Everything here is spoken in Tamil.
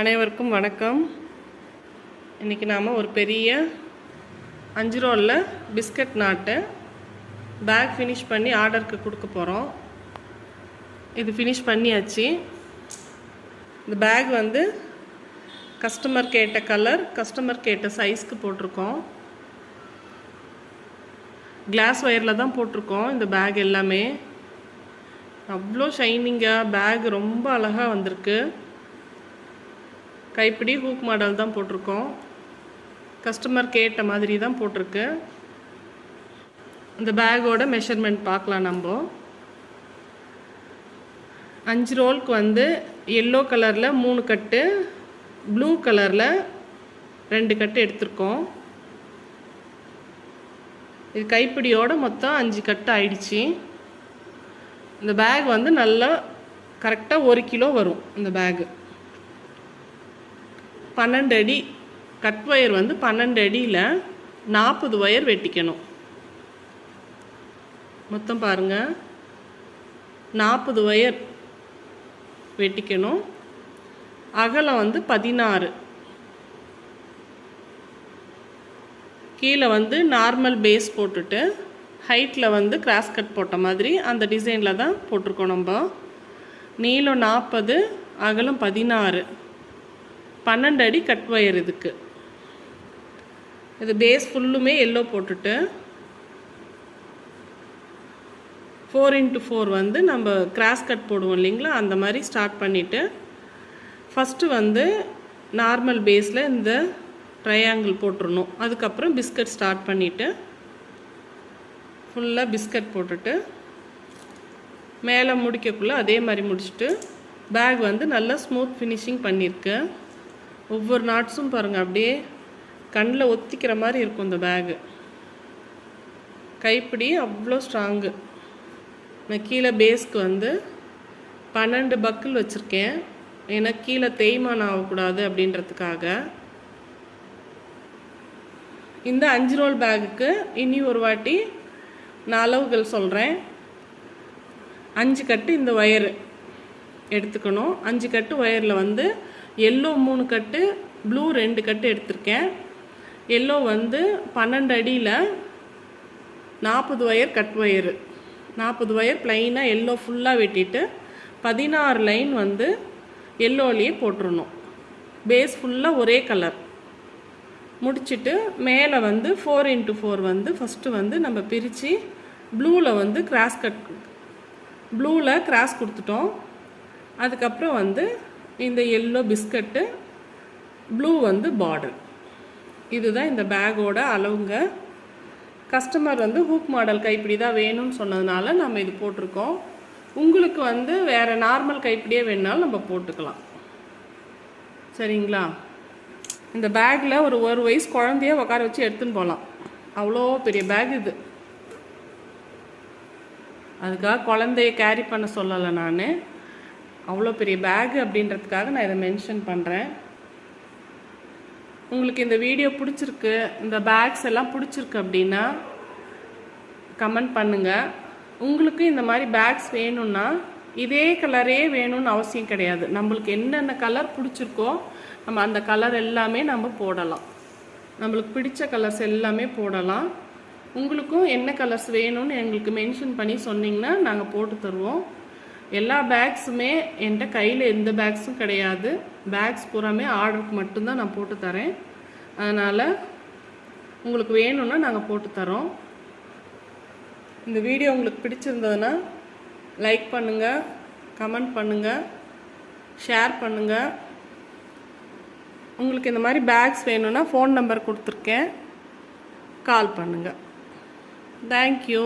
அனைவருக்கும் வணக்கம். இன்றைக்கி நாம் ஒரு பெரிய அஞ்சு ரோலில் பிஸ்கட் நாட்டு பேக் ஃபினிஷ் பண்ணி ஆர்டருக்கு கொடுக்க போகிறோம் இது ஃபினிஷ் பண்ணியாச்சு. இந்த பேக் வந்து கஸ்டமர் கேட்ட கலர் கஸ்டமர் கேட்ட சைஸ்க்கு போட்டிருக்கோம். கிளாஸ் ஒயரில் தான் போட்டிருக்கோம் இந்த பேக் எல்லாமே. அவ்வளோ ஷைனிங்காக பேக் ரொம்ப அழகாக வந்திருக்கு. கைப்பிடி ஹூக் மாடல் தான் போட்டிருக்கோம். கஸ்டமர் கேட்ட மாதிரி தான் போட்டிருக்கு. இந்த பேக்கோட மெஷர்மெண்ட் பார்க்கலாம் நம்ம. அஞ்சு ரோலுக்கு வந்து எல்லோ கலரில் மூணு கட்டு ப்ளூ கலரில் ரெண்டு கட்டு எடுத்திருக்கோம். இது கைப்பிடியோட மொத்தம் அஞ்சு கட்டு ஆயிடுச்சு. இந்த பேக் வந்து நல்லா கரெக்டாக ஒரு கிலோ வரும் இந்த பேகு பன்னெண்டு அடி கட் ஒயர் வந்து பன்னெண்டு அடியில் நாற்பது ஒயர் வெட்டிக்கணும். மொத்தம் பாருங்கள் நாற்பது ஒயர் வெட்டிக்கணும். அகலம் வந்து பதினாறு. கீழே வந்து நார்மல் பேஸ் போட்டுட்டு ஹைட்டில் வந்து கிராஸ் கட் போட்ட மாதிரி அந்த டிசைனில் தான் போட்டிருக்கோம் நம்ம. நீளம் நாற்பது அகலம் பதினாறு. பன்னெண்டு அடி கட் ஒயர் இதுக்கு. இது பேஸ் ஃபுல்லுமே எல்லோ போட்டுட்டு ஃபோர் இன்ட்டு ஃபோர் வந்து நம்ம கிராஸ் கட் போடுவோம் இல்லைங்களா? அந்த மாதிரி ஸ்டார்ட் பண்ணிவிட்டு ஃபஸ்ட்டு வந்து நார்மல் பேஸில் இந்த ட்ரையாங்கிள் போட்டுடணும் அதுக்கப்புறம் பிஸ்கட் ஸ்டார்ட் பண்ணிவிட்டு ஃபுல்லாக பிஸ்கட் போட்டுட்டு மேலே முடிக்கக்குள்ளே அதே மாதிரி முடிச்சுட்டு பேக் வந்து நல்லா ஸ்மூத் ஃபினிஷிங் பண்ணியிருக்கு. ஒவ்வொரு நாட்ஸும் பாருங்கள் அப்படியே கண்ணில் ஒத்திக்கிற மாதிரி இருக்கும் இந்த பேகு கைப்பிடி அவ்வளோ ஸ்ட்ராங்கு நான் கீழே பேஸ்க்கு வந்து பன்னெண்டு பக்கிள் வச்சுருக்கேன். ஏன்னா கீழே தேய்மானம் ஆகக்கூடாது அப்படின்றதுக்காக. இந்த அஞ்சு ரோல் பேகுக்கு இனி ஒரு வாட்டி நான் அளவுகள் சொல்கிறேன் அஞ்சு கட்டு இந்த ஒயரு எடுத்துக்கணும். அஞ்சு கட்டு ஒயரில் வந்து எல்லோ மூணு கட்டு ப்ளூ ரெண்டு கட்டு எடுத்திருக்கேன். எல்லோ வந்து பன்னெண்டு அடியில் நாற்பது ஒயர் கட் ஒயரு நாற்பது ஒயர் ப்ளைனாக எல்லோ ஃபுல்லாக வெட்டிட்டு பதினாறு லைன் வந்து எல்லோலேயே போட்டுருணும் பேஸ் ஃபுல்லாக ஒரே கலர் முடிச்சுட்டு மேலே வந்து ஃபோர் இன்ட்டு ஃபோர் வந்து ஃபஸ்ட்டு வந்து நம்ம பிரித்து ப்ளூவில் வந்து கிராஸ் கட் ப்ளூவில் கிராஸ் கொடுத்துட்டோம். அதுக்கப்புறம் வந்து இந்த எல்லோ பிஸ்கட்டு ப்ளூ வந்து பார்டர் இதுதான் இந்த பேக்கோட அளவுங்க. கஸ்டமர் வந்து ஹூக் மாடல் கைப்பிடி தான் வேணும்னு சொன்னதுனால நம்ம இது போட்டிருக்கோம். உங்களுக்கு வந்து வேறு நார்மல் கைப்பிடியே வேணுனாலும் நம்ம போட்டுக்கலாம். சரிங்களா? இந்த பேக்கில் ஒரு ஒரு வயசு குழந்தைய உட்கார வச்சு எடுத்துன்னு போகலாம் அவ்வளோ பெரிய பேக் இது. அதுக்காக குழந்தைய கேரி பண்ண சொல்லலை நான். அவ்வளோ பெரிய பேகு அப்படின்றதுக்காக நான் இதை மென்ஷன் பண்ணுறேன் உங்களுக்கு இந்த வீடியோ பிடிச்சிருக்கு இந்த பேக்ஸ் எல்லாம் பிடிச்சிருக்கு அப்படின்னா கமெண்ட் பண்ணுங்கள் உங்களுக்கு இந்த மாதிரி பேக்ஸ் வேணும்னா இதே கலரே வேணும்னு அவசியம் கிடையாது. நம்மளுக்கு என்னென்ன கலர் பிடிச்சிருக்கோ நம்ம அந்த கலர் எல்லாமே நம்ம போடலாம். நம்மளுக்கு பிடிச்ச கலர்ஸ் எல்லாமே போடலாம். உங்களுக்கும் என்ன கலர்ஸ் வேணும்னு எங்களுக்கு மென்ஷன் பண்ணி சொன்னிங்கன்னா நாங்கள் போட்டு தருவோம். எல்லா பேக்ஸுமே என்கிட்ட கையில் எந்த பேக்ஸும் கிடையாது. பேக்ஸ் பூராமே ஆர்டருக்கு மட்டும்தான் நான் போட்டு தரேன். அதனால் உங்களுக்கு வேணும்னா நாங்கள் போட்டு தரோம். இந்த வீடியோ உங்களுக்கு பிடிச்சிருந்ததுன்னா லைக் பண்ணுங்கள் கமெண்ட் பண்ணுங்கள் ஷேர் பண்ணுங்கள் உங்களுக்கு இந்த மாதிரி பேக்ஸ் வேணும்னா ஃபோன் நம்பர் கொடுத்துருக்கேன். கால் பண்ணுங்கள் தேங்க்யூ